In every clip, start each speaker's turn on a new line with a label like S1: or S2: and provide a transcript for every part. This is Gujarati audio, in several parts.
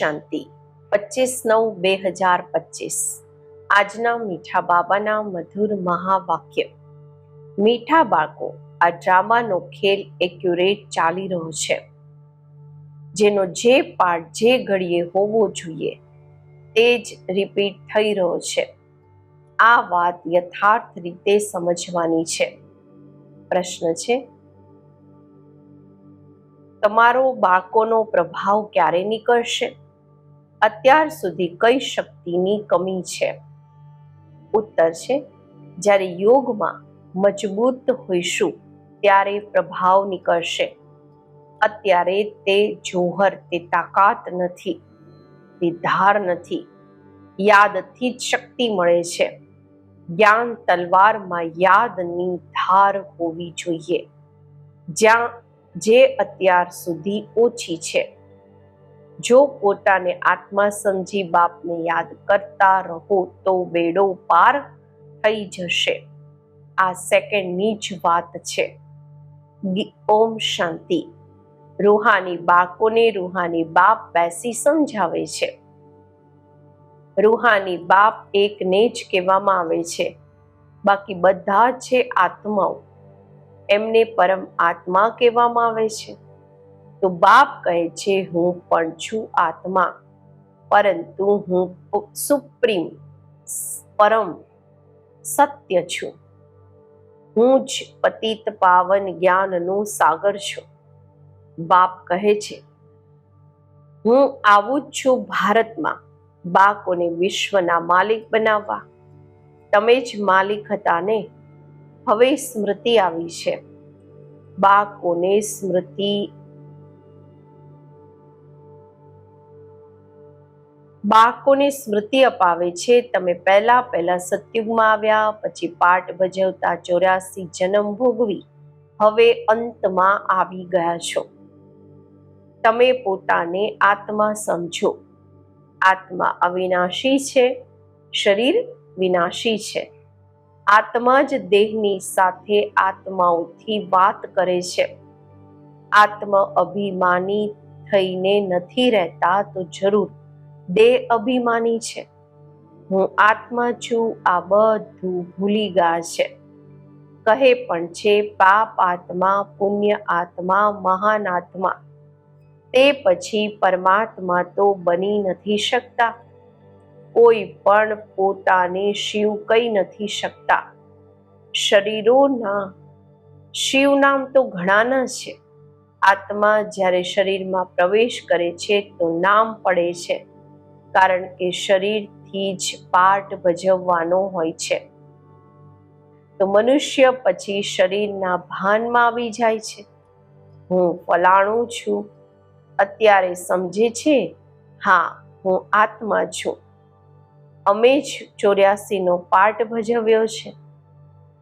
S1: શાંતિ. પચીસ નવ બે હજાર પચીસ. આજના મીઠા બાબાના મધુર મહાવાક્ય. મીઠા બાળકો, આ ડ્રામાનો ખેલ એક્યુરેટ ચાલી રહ્યો છે. જેનો જે પાર્ટ જે ઘડીએ હોવો જોઈએ, તે જ રિપીટ થઈ રહ્યો છે. આ વાત યથાર્થ રીતે સમજવાની છે. પ્રશ્ન છે, તમારો બાળકોનો પ્રભાવ ક્યારે નીકળશે? અત્યાર સુધી કઈ શક્તિની કમી છે? ઉત્તર છે, જ્યારે યોગમાં મજબૂત હોઈશું, ત્યારે પ્રભાવ નીકળશે. અત્યારે તે જોહર, તે તાકાત નથી, તે ધાર નથી. યાદથી જ શક્તિ મળે છે. જ્ઞાન તલવારમાં યાદની ધાર હોવી જોઈએ. જ્યાં, જે અત્યાર સુધી ઓછી છે. જો પોતાને આત્મા સમજી બાપને યાદ કરતા રહો, તો બેડો પાર થઈ જશે. આ સેકન્ડની જ વાત છે. ઓમ શાંતિ. રૂહાની બાકોને રૂહાની બાપ બેસી સમજાવે છે. રૂહાની બાપ એકને જ કહેવામાં આવે છે. બાકી બધા છે આત્માઓ. એમને પરમ આત્મા કહેવામાં આવે છે. તો બાપ કહે છે, હું પણ છું આત્મા, પરંતુ હું સુપ્રીમ, પરમ, સત્ય છું. હું જ પતિત પાવન જ્ઞાનનું સાગર છું. બાપ કહે છે, હું આવું જ છું ભારતમાં, બાકોને વિશ્વના માલિક બનાવવા. તમે જ માલિક હતા ને? હવે સ્મૃતિ આવી છે. બાકોને સ્મૃતિ બાળકોને સ્મૃતિ અપાવે છે. તમે પહેલા પહેલા સતયુગમાં આવ્યા, પછી પાઠ ભજવતા ચોર્યાસી જન્મ ભોગવી, હવે અંતમાં આવી ગયા છો. તમે પોતાને આત્મા સમજો. આત્મા અવિનાશી છે. શરીર વિનાશી છે. આત્મા જ દેહની સાથે આત્માઓથી વાત કરે છે. આત્મ અભિમાની થઈને નથી રહેતા તો જરૂર. દેહ અભિમાની છે. હું આત્મા છું, આ બધું ભૂલી ગયા છે. કહે પણ છે, પાપ આત્મા, પુણ્ય આત્મા, મહાન આત્મા. તે પછી પરમાત્મા તો બની નથી શકતા. કોઈ પણ પોતાને શિવ કહી નથી શકતા. શરીરોના, શિવ નામ તો ઘણાના છે. આત્મા જ્યારે શરીરમાં પ્રવેશ કરે છે તો નામ પડે છે. કારણ કે શરીરથી જ પાઠ ભજવવાનો હોય છે. તો મનુષ્ય પછી શરીરના ભાનમાં આવી જાય છે. હું ફલાણું છું. અત્યારે સમજે છે, હા, હું આત્મા છું. અમે જ ચોર્યાસીનો પાઠ ભજવ્યો છે.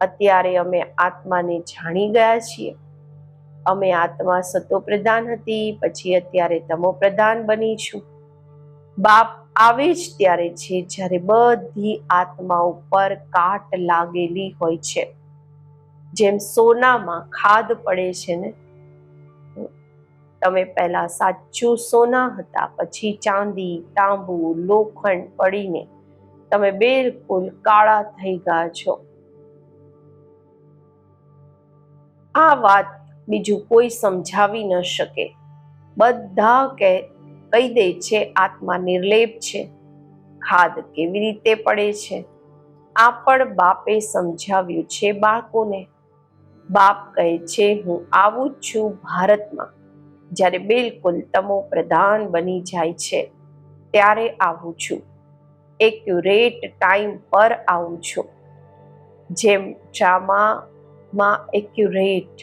S1: અત્યારે અમે આત્માને જાણી ગયા છીએ. અમે આત્મા સતો પ્રધાન હતી, પછી અત્યારે તમો પ્રધાન બની છું. બાપ આવે જ ત્યારે છે, જ્યારે બધી આત્મા ઉપર કાટ લાગેલી હોય છે. જેમ સોનામાં ખાદ પડે છે ને? તમે પહેલા સાચું સોના હતા, પછી ચાંદી, તાંબુ, લોખંડ પડીને તમે બિલકુલ કાળા થઈ ગયા છો. આ વાત બીજું કોઈ સમજાવી ન શકે. બધા કે કહી દે છે, આત્મા નિર્લેપ છે. ખાદ કેવી રીતે પડે છે? આ પણ બાપે સમજાવ્યું છે બાળકોને. બાપ કહે છે, હું આવું જ છું ભારતમાં. જ્યારે બિલકુલ તમો પ્રધાન બની જાય છે, ત્યારે આવું છું. એક્યુરેટ ટાઈમ પર આવું છું. જેમ ડ્રામામાં એક્યુરેટ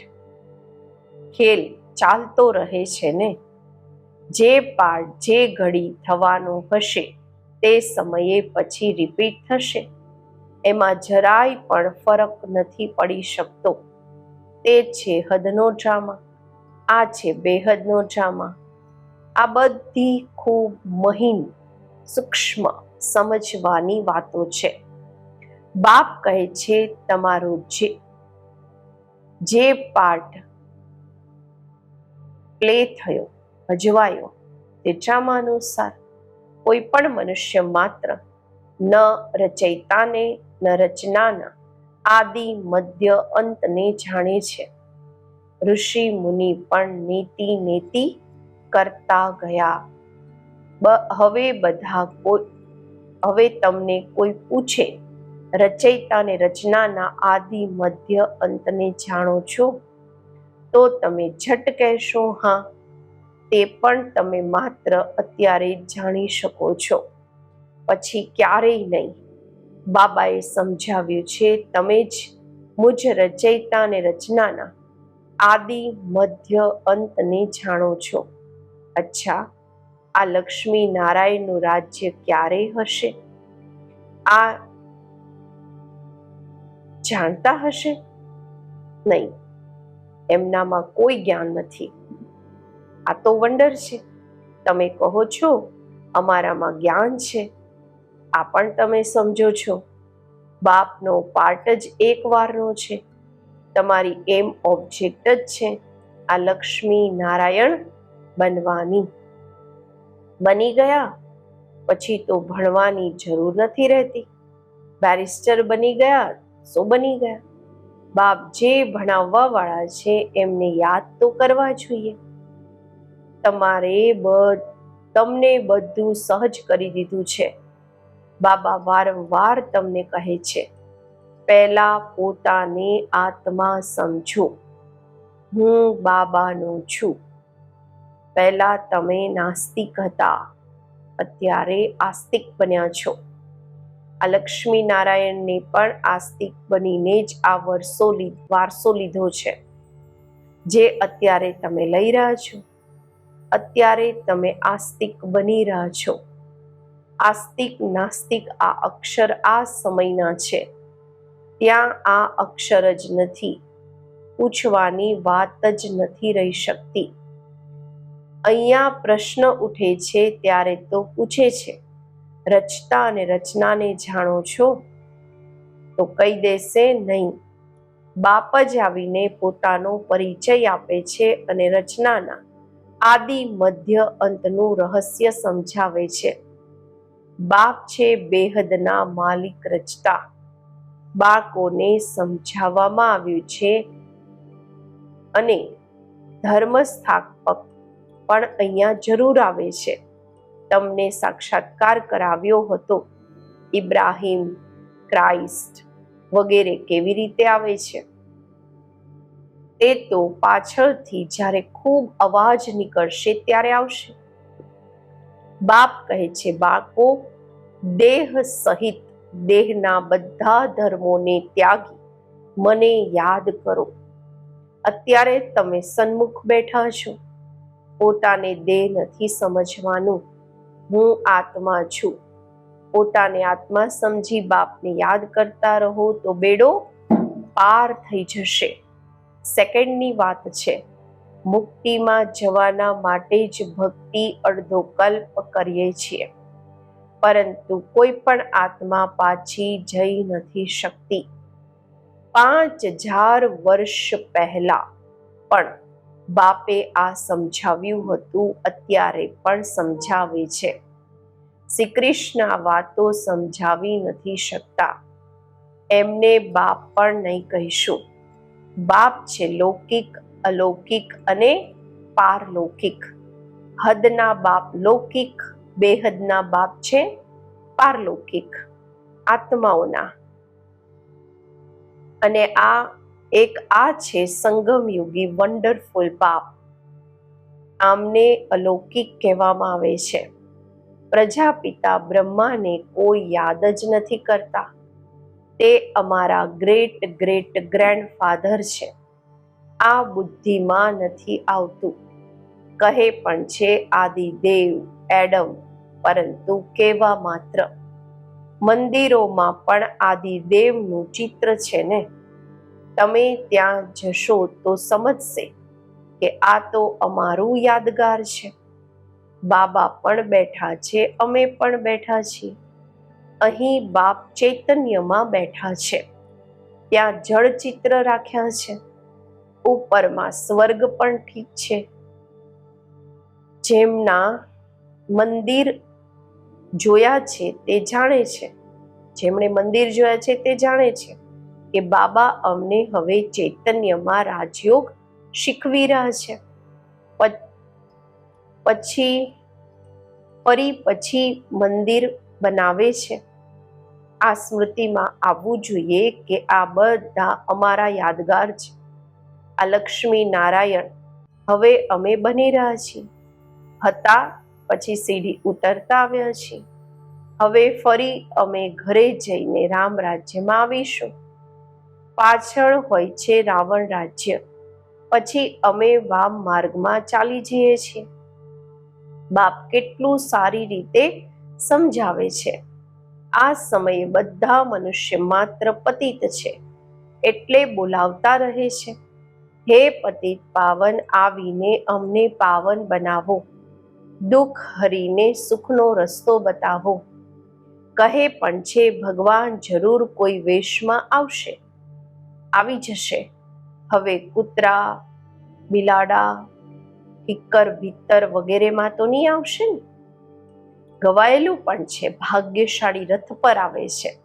S1: ખેલ ચાલતો રહે છે ને? જે પાર્ટ જે ઘડી થવાનો હશે તે સમયે પછી રિપીટ થશે. એમાં જરાય પણ ફરક નથી પડી શકતો. તે છે હદનો ડ્રામા આ છે બેહદનો ડ્રામા આ બધી ખૂબ મહીન, સૂક્ષ્મ, સમજવાની વાતો છે. બાપ કહે છે તમારો જે જે પાર્ટ પ્લે થયો. ભજવાયો. તે ચામાનુસાર કોઈ પણ મનુષ્ય માત્ર ન રચયિતાને, ન રચનાના આદિ, મધ્ય અંતને જાણે છે. ઋષિ, મુનિ પણ નીતિ નેતિ કરતા ગયા. હવે બધા કોઈ, હવે તમને કોઈ પૂછે, રચયતાને રચનાના આદિ, મધ્ય અંતને જાણો છો? તો તમે ઝટ કહેશો, હા. તે પણ તમે માત્ર અત્યારે જાણી શકો છો. પછી ક્યારેય નહીં. બાબાએ સમજાવ્યું છે, તમે જ મુજ રચયિતા અને રચનાના આદિ, મધ્ય અંતને જાણો છો. અચ્છા, આ લક્ષ્મી નારાયણનું રાજ્ય ક્યારે હશે? આ જાણતા હશે? નહીં. એમનામાં કોઈ જ્ઞાન નથી. આ તો વંડર છે. તમે કહો છો, અમારામાં જ્ઞાન છે. આ પણ તમે સમજો છો. બાપનો પાર્ટ જ એક વારનો છે. તમારી એમ ઓબ્જેક્ટ જ છે. આ લક્ષ્મી નારાયણ બનવાની. બની ગયા. પછી તો ભણવાની જરૂર નથી રહેતી. બેરિસ્ટર બની ગયા સો બની ગયા. બાપ જે ભણાવવા વાળા છે એમને યાદ તો કરવા જોઈએ. તમારે તમને બધું સહજ કરી દીધું છે. બાબા વારંવાર તમને કહે છે, પહેલા પોતાને આત્મા સમજો. હું બાબાનો છું. પહેલા તમે નાસ્તિક હતા. અત્યારે આસ્તિક બન્યા છો. આ લક્ષ્મી નારાયણને પણ આસ્તિક બનીને જ આ વર્ષો વારસો લીધો છે. જે અત્યારે તમે લઈ રહ્યા છો. અત્યારે તમે આસ્તિક બની રહ્યા છો. આસ્તિક નાસ્તિક આ અક્ષર આ સમયના છે. ત્યાં આ અક્ષર જ નથી. પૂછવાની વાત જ નથી રહી શકતી. અહીંયા પ્રશ્ન ઉઠે છે ત્યારે તો પૂછે છે, રચતા અને રચનાને જાણો છો? તો કહી દેશે નહીં. બાપ જ આવીને પોતાનો પરિચય આપે છે અને રચનાના આદિ મધ્ય અંતનું રહસ્ય સમજાવે છે. બાપ છે બેહદના માલિક રચતા. બાળકોને સમજાવવામાં આવ્યું છે અને ધર્મ સ્થાપક પણ અહીંયા જરૂર આવે છે. તમને સાક્ષાત્કાર કરાવ્યો હતો. ઇબ્રાહિમ, ક્રાઇસ્ટ વગેરે કેવી રીતે આવે છે? તે તો પાછળથી જ્યારે ખૂબ અવાજ નીકળશે ત્યારે આવશે. બાપ કહે છે, બાળકો, દેહ સહિત દેહના બધા ધર્મોને ત્યાગી મને યાદ કરો. અત્યારે તમે સન્મુખ બેઠા છો. પોતાને દેહ નથી સમજવાનું. હું આત્મા છું. પોતાને આત્મા સમજી બાપને યાદ કરતા રહો તો બેડો પાર થઈ જશે. સેકન્ડની વાત છે. મુક્તિમાં જવાના માટે જ ભક્તિ અડધો કલ્પ કરીએ છીએ. પરંતુ કોઈ પણ આત્મા પાછી જઈ નથી શકતી. પાંચ હજાર વર્ષ પહેલા પણ બાપે આ સમજાવ્યું હતું, અત્યારે પણ સમજાવે છે. શ્રી કૃષ્ણ આ વાતો સમજાવી નથી શકતા. એમને બાપ પણ નહીં કહીશું. બાપ છે લૌકિક, અલૌકિક અને પારલૌકિક. હદના બાપ લૌકિક, બેહદના બાપ છે પારલૌકિક. આત્માઓના. અને આ એક આ છે સંગમયુગી, વન્ડરફુલ બાપ. આમને અલૌકિક કહેવામાં આવે છે. પ્રજાપિતા બ્રહ્માને કોઈ યાદ જ નથી કરતા. તે અમારા ગ્રેટ ગ્રેટ ગ્રેન્ડફાધર છે. આ બુદ્ધિમાં નથી આવતું. કહે પણ છે આદિદેવ, એડમ, પરંતુ કેવા માત્ર. મંદિરોમાં પણ આદિદેવનું ચિત્ર છે ને? તમે ત્યાં જશો તો સમજશે કે આ તો અમારું યાદગાર છે. બાબા પણ બેઠા છે, અમે પણ બેઠા છીએ. અહીં બાપ ચૈતન્યમાં બેઠા છે. ત્યાં જળ ચિત્ર રાખ્યા છે. ઉપરમાં સ્વર્ગ પણ ઠીક છે. જેમના મંદિર જોયા છે તે જાણે છે. જેમણે મંદિર જોયા છે તે જાણે છે કે બાબા અમને હવે ચૈતન્યમાં રાજયોગ શીખવી રહ્યા છે. પછી ફરી પછી મંદિર બનાવે છે. આ સ્મૃતિમાં આવવું જોઈએ કે આ બધા અમારા યાદગાર છે. આ લક્ષ્મી નારાયણ હવે અમે બની રહ્યા છીએ. હતા પછી સીડી ઉતરતા આવ્યા છીએ. હવે ફરી અમે ઘરે જઈને રામ રાજ્યમાં આવીશું. પાછળ હોય છે રાવણ રાજ્ય. પછી અમે વામ માર્ગમાં ચાલી જઈએ છીએ. બાપ કેટલું સારી રીતે સમજાવે છે. આ સમયે બધા મનુષ્ય માત્ર પતિત છે, એટલે બોલાવતા રહે છે. હે પતિત, પાવન, આવીને અમને પાવન બનાવો. દુઃખ હરીને સુખનો રસ્તો બતાવો. કહે પણ છે, ભગવાન જરૂર કોઈ વેશમાં આવશે. આવી જશે. હવે કૂતરા, બિલાડા કિક્કર ભીતર વગેરેમાં તો નહીં આવશે ને? ગવાયેલું પણ છે. ભાગ્યશાળી રથ પર આવે છે.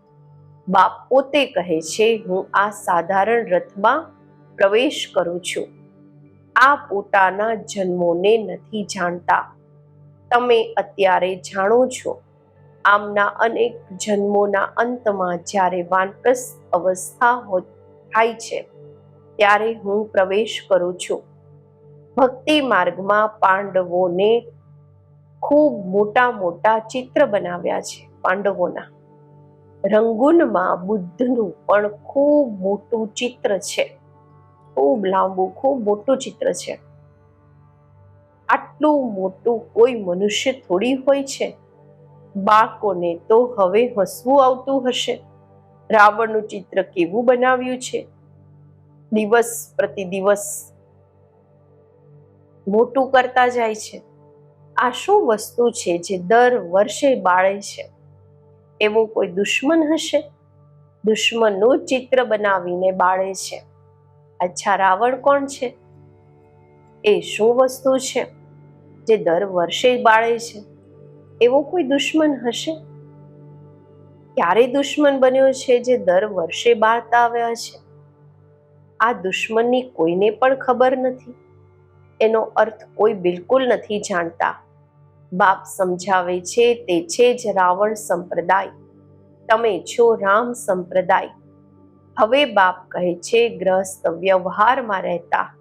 S1: બાપ પોતે કહે છે, હું આ સાધારણ રથમાં પ્રવેશ કરું છું. આ પોતાના જન્મોને નથી જાણતા. તમે અત્યારે જાણો છો, આમના અનેક જન્મોના અંતમાં જ્યારે વાનપ્રસ્થ અવસ્થા થાય છે, ત્યારે હું પ્રવેશ કરું છું. ભક્તિ માર્ગમાં પાંડવોને ખૂબ મોટા મોટા ચિત્ર બનાવ્યા છે પાંડવોના. રંગૂનમાં બુદ્ધનું પણ ખૂબ મોટું ચિત્ર છે. ખૂબ લાંબુ, ખૂબ મોટું ચિત્ર છે. આટલું મોટું કોઈ મનુષ્ય થોડી હોય છે? બાળકોને તો હવે હસવું આવતું હશે. રાવણનું ચિત્ર કેવું બનાવ્યું છે? દિવસ પ્રતિ દિવસ મોટું કરતા જાય છે. આ શું વસ્તુ છે જે દર વર્ષે બાળે છે? એવો કોઈ દુશ્મન હશે? દુશ્મનનું ચિત્ર બનાવીને બાળે છે. અચ્છા રાવણ કોણ છે? એ શું વસ્તુ છે જે દર વર્ષે બાળે છે? એવો કોઈ દુશ્મન હશે? ક્યારે દુશ્મન બન્યો છે જે દર વર્ષે બાળતા આવ્યા છે? આ દુશ્મનની કોઈને પણ ખબર નથી. એનો અર્થ કોઈ બિલકુલ નથી જાણતા. બાપ સમજાવે છે તે છે જ રાવણ સંપ્રદાય. તમે છો રામ સંપ્રદાય. હવે બાપ કહે છે ગ્રસ્ત વ્યવહારમાં રહેતા.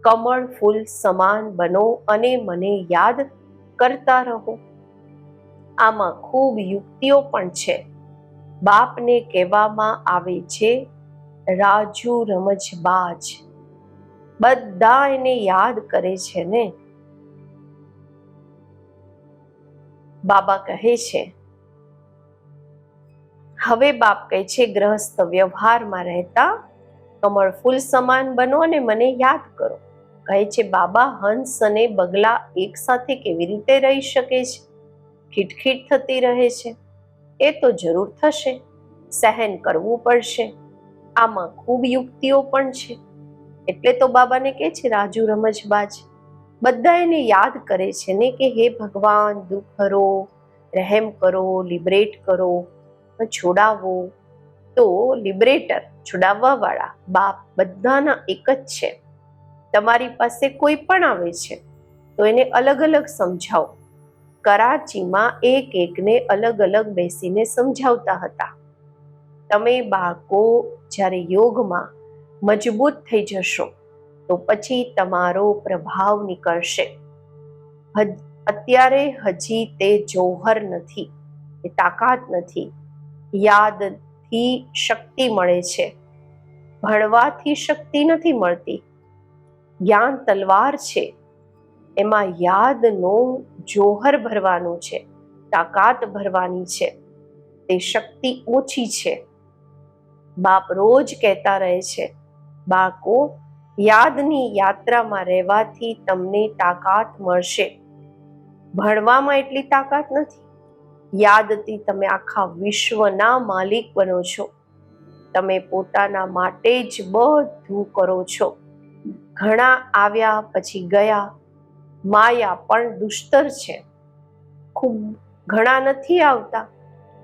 S1: કમળ ફૂલ સમાન બનો અને મને યાદ કરતા રહો. આમાં ખૂબ યુક્તિઓ પણ છે. બાપને કહેવામાં આવે છે, રાજુ રમજબાજ. બધા એને યાદ કરે છે ને? બાબા કહે છે, હવે બાપ કહે છે ગ્રહસ્થ વ્યવહારમાં રહેતા કમળ ફૂલ સમાન બનો અને મને યાદ કરો. કહે છે, બાબા, હંસ અને બગલા એક સાથે કેવી રીતે રહી શકે છે? ખીટખીટ થતી રહે છે. એ તો જરૂર થશે. સહન કરવું પડશે. આમાં ખૂબ યુક્તિઓ પણ છે. એટલે તો બાબાને કહે છે, રાજુ રમજબાજ બધા એને યાદ કરે છે ને કે હે ભગવાન, દુઃખ હરો રહેમ કરો, લિબરેટ કરો, છોડાવો. તો લિબરેટર છોડાવવા વાળા બાપ બધાના એક જ છે. તમારી પાસે કોઈ પણ આવે છે, તો એને અલગ અલગ સમજાવો. કરાચીમાં એક એકને અલગ અલગ બેસીને સમજાવતા હતા. તમે બાળકો, જ્યારે યોગમાં મજબૂત થઈ જશો તો પછી તમારો પ્રભાવ નીકળશે. અત્યારે હજી તે જોહર નથી, એ તાકાત નથી, યાદથી શક્તિ મળે છે. ભણવાથી શક્તિ નથી મળતી. જ્ઞાન તલવાર છે. એમાં યાદનો જોહર ભરવાનું છે, તાકાત ભરવાની છે, તે શક્તિ ઓછી છે. બાપ રોજ કહેતા રહે છે, બાળકો યાદની યાત્રામાં રહેવાથી તમને તાકાત મળશે. ભણવામાં એટલી તાકાત નથી. યાદથી તમે આખા વિશ્વના માલિક બનો છો. તમે પોતાના માટે જ બધું કરો છો. ઘણા આવ્યા પછી ગયા. માયા પણ દુષ્તર છે. ખૂબ ઘણા નથી આવતા.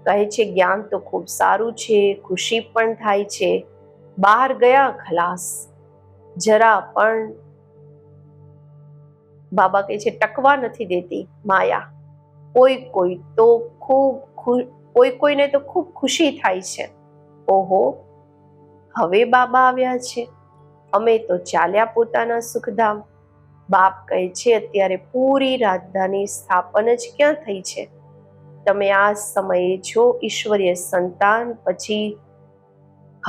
S1: કહે છે, જ્ઞાન તો ખૂબ સારું છે, ખુશી પણ થાય છે. બહાર ગયા, ખલાસ. જરા પણ બાબા કહે છે, ટકવા નથી દેતી માયા. કોઈ કોઈ તો ખૂબ કોઈ કોઈને તો ખૂબ ખુશી થાય છે. ઓહો, હવે બાબા આવ્યા છે. અમે તો ચાલ્યા પોતાના સુખધામ. બાપ કહે છે, અત્યારે પૂરી રાજધાની સ્થાપન જ ક્યાં થઈ છે? તમે આ સમયે છો ઈશ્વરીય સંતાન, પછી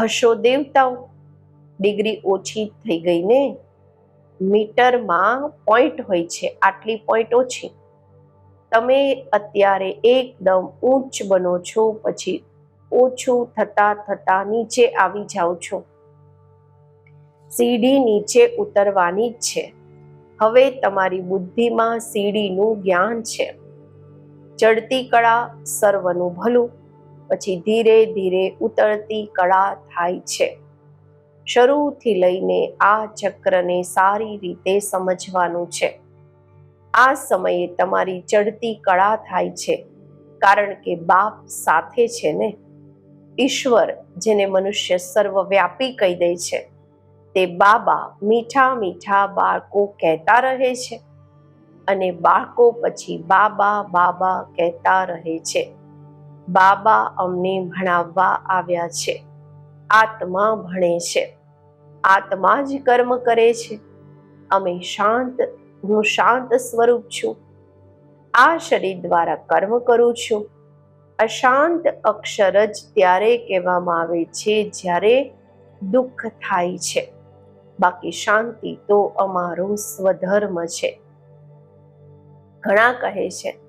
S1: હશો દેવતાઓ. ડિગ્રી ઓછી થઈ ગઈ ને મીટરમાં પોઈન્ટ હોય છે, આટલી પોઈન્ટ ઓછી. તમે અત્યારે એકદમ ઊંચ બનો છો, પછી ઓછું થતા થતા નીચે આવી જાઓ છો. સીડી નીચે ઉતરવાની જ છે. હવે તમારી બુદ્ધિમાં સીડીનું જ્ઞાન છે. ચડતી કળા સર્વનું ભલું, પછી ધીરે ધીરે ઉતરતી કળા થાય છે. શરૂથી લઈને આ ચક્રને સારી રીતે સમજવાનું છે. આ સમયે તમારી ચડતી કળા થાય છે, કારણ કે બાપ સાથે છે ને? ઈશ્વર, જેને મનુષ્ય સર્વવ્યાપી કહી દે છે, તે બાબા મીઠા મીઠા બાળકો કહેતા રહે છે અને બાળકો પછી બાબા બાબા કહેતા રહે છે. બાબા અમને ભણાવવા આવ્યા છે. આત્મા ભણે છે. આત્મા જ કર્મ કરે છે. અમે શાંત, હું શાંત સ્વરૂપ છું. આ શરીર દ્વારા કર્મ કરું છું. અશાંત અક્ષર જ ત્યારે કહેવામાં આવે છે જ્યારે દુઃખ થાય છે. બાકી શાંતિ તો અમારો સ્વધર્મ છે. ઘણા કહે છે,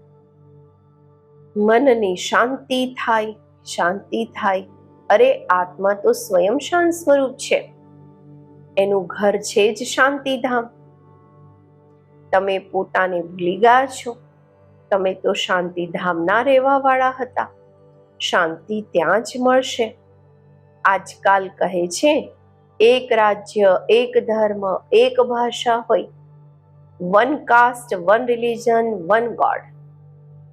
S1: મનની શાંતિ થાય શાંતિ થાય અરે, આત્મા તો સ્વયં શાંત સ્વરૂપ છે. એનું ઘર છે જ શાંતિધામ. તમે પોતાને ભૂલી ગયા છો. તમે તો શાંતિધામના રહેવા વાળા હતા. શાંતિ ત્યાં જ મળશે. આજકાલ કહે છે, એક રાજ્ય, એક ધર્મ, એક ભાષા હોય. One caste, one religion, one God.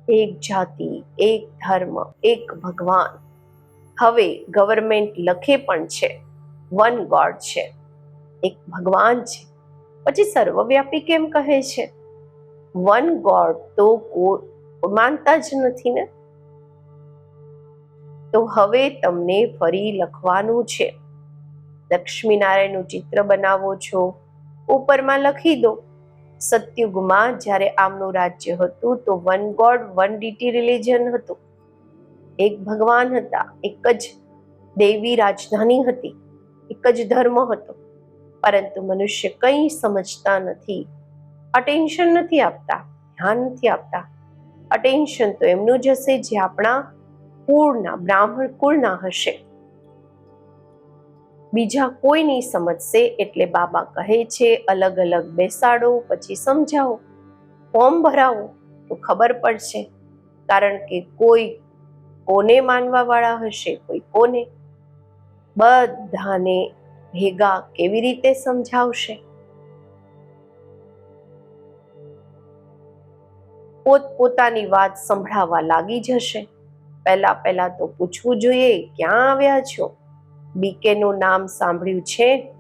S1: એક જાતિ, એક ધર્મ, એક ભગવાન. હવે ગવર્મેન્ટ લખે પણ છે. વન ગોડ છે. એક ભગવાન છે. પછી સર્વવ્યાપી કેમ કહે છે? વન ગોડ તો માનતા જ નથી ને? તો હવે તમને ફરી લખવાનું છે. લક્ષ્મીનારાયણનું ચિત્ર બનાવો છો. ઉપરમાં લખી દો. સત્યુગમાં જ્યારે આમનું રાજ્ય હતું તો one God one deity religion હતું. એક ભગવાન હતા, એક જ દેવી રાજધાની હતી, એક જ ધર્મ હતો. પરંતુ મનુષ્ય કંઈ સમજતા નથી. અટેન્શન નથી આપતા, ધ્યાન નથી આપતા. અટેન્શન તો એમનું જ હશે જે આપણા કુળના, બ્રાહ્મણ કુળના હશે. બીજા કોઈ નહીં સમજશે એટલે બાબા કહે છે, અલગ અલગ બેસાડો, પછી સમજાવો. ફોર્મ ભરાવો, તો ખબર પડશે. કારણ કે કોઈ કોને માનવા વાળા હશે? કોઈ કોને? બધાને ભેગા કેવી રીતે સમજાવશે? પોત પોતાની વાત સંભળાવવા લાગી જશે. પહેલા પહેલા તો પૂછવું જોઈએ, ક્યાં આવ્યા છો? બીકેનું નામ સાંભળ્યું છે?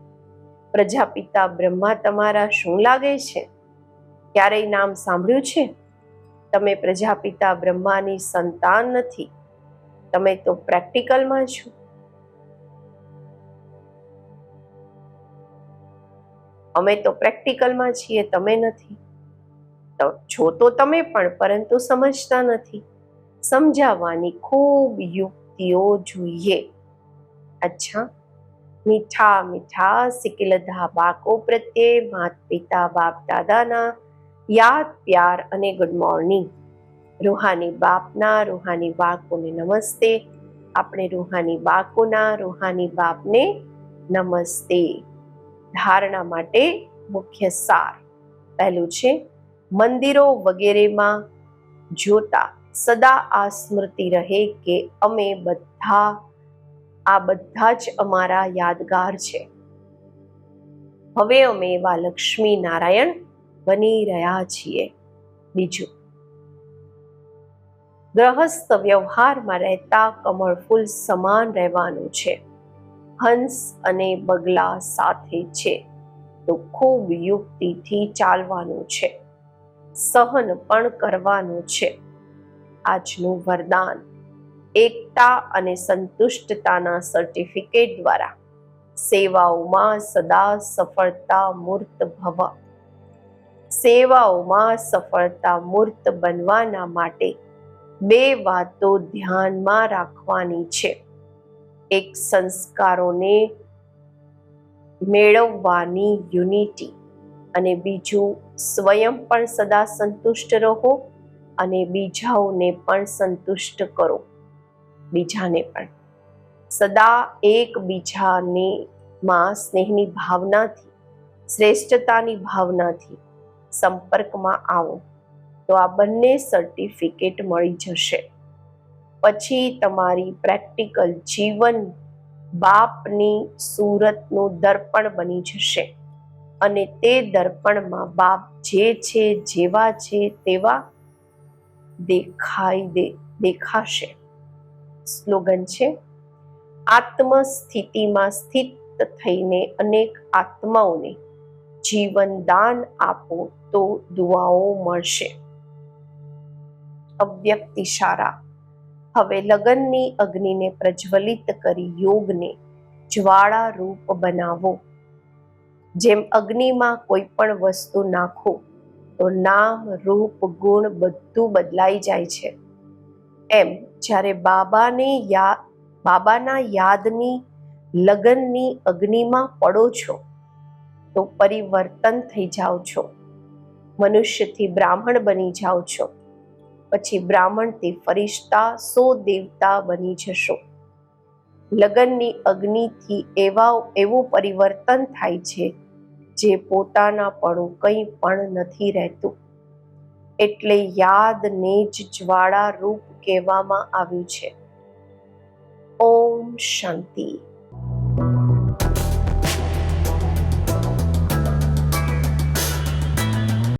S1: પ્રજાપિતા બ્રહ્મા તમારા શું લાગે છે? ક્યારેય નામ સાંભળ્યું છે? તમે પ્રજાપિતા બ્રહ્માની સંતાન નથી. તમે તો પ્રેક્ટિકલમાં છો. અમે તો પ્રેક્ટિકલમાં છીએ, તમે નથી. તો છો તો તમે પણ, પરંતુ સમજતા નથી. સમજાવવાની ખૂબ યુક્તિઓ જોઈએ. અચ્છા, મીઠા મીઠા સિકલધા બાકો પ્રત્યે માત પિતા બાપ દાદાના યાદ, પ્યાર અને ગુડ મોર્નિંગ રૂહાની બાપના, રૂહાની બાળકોને નમસ્તે. આપણે રૂહાની બાળકોના, રૂહાની બાપને નમસ્તે. ધારણા માટે મુખ્ય સાર પહેલું છે, મંદિરો વગેરેમાં જોતા સદા આ સ્મૃતિ રહે કે અમે બધા, આ બધા જ અમારા યાદગાર છે. હવે અમે એવા લક્ષ્મી નારાયણ બની રહ્યા છીએ. બીજું ગ્રહસ્થ વ્યવહારમાં રહેતા કમળફૂલ સમાન રહેવાનું છે. હંસ અને બગલા સાથે છે. તો ખૂબ યુક્તિથી ચાલવાનું છે. સહન પણ કરવાનું છે. આજનું વરદાન એકતા અને સંતુષ્ટતાના સર્ટિફિકેટ દ્વારા. સેવાઓમાં સદા સફળતા મૂર્ત ભવ. સેવાઓમાં સફળતા મૂર્ત બનવાના માટે બે વાતો ધ્યાનમાં રાખવાની છે. એક સંસ્કારોને મેળવવાની યુનિટી અને બીજું સ્વયં પણ સદા સંતુષ્ટ રહો અને બીજાઓને પણ સંતુષ્ટ કરો. બીજાને પણ. સદા એકબીજાને માં સ્નેહની ભાવનાથી, શ્રેષ્ઠતાની ભાવનાથી સંપર્કમાં આવો. તો આ બંને સર્ટિફિકેટ મળી જશે. પછી તમારી પ્રેક્ટિકલ જીવન બાપની સુરતનું દર્પણ બની જશે. અને તે દર્પણમાં બાપ જે છે, જેવા છે તેવા દેખાઈ દે, દેખાશે. સ્લોગન છે આત્મ સ્થિતિમાં સ્થિત થઈને અનેક આત્માઓને જીવન દાન આપો તો દુઆઓ મળશે. અવ્યક્ત ઇશારા હવે લગનની અગ્નિને પ્રજ્વલિત કરી યોગને જ્વાળા રૂપ બનાવો. જેમ અગ્નિમાં કોઈ પણ વસ્તુ નાખો, તો નામ, રૂપ, ગુણ બધું બદલાઈ જાય છે. એમ જ્યારે બાબાને યા, બાબાના યાદની લગનની અગ્નિમાં પડો છો, તો પરિવર્તન થઈ જાઓ છો. મનુષ્યથી બ્રાહ્મણ બની જાઓ છો. પછી બ્રાહ્મણથી ફરિશ્તા સો દેવતા બની જશો. લગ્નની અગ્નિથી એવા એવું પરિવર્તન થાય છે જે પોતાના પણ કંઈ પણ નથી રહેતું. એટલે યાદને જ જ્વાળા રૂપ કહેવામાં આવ્યું છે. ઓમ શાંતિ.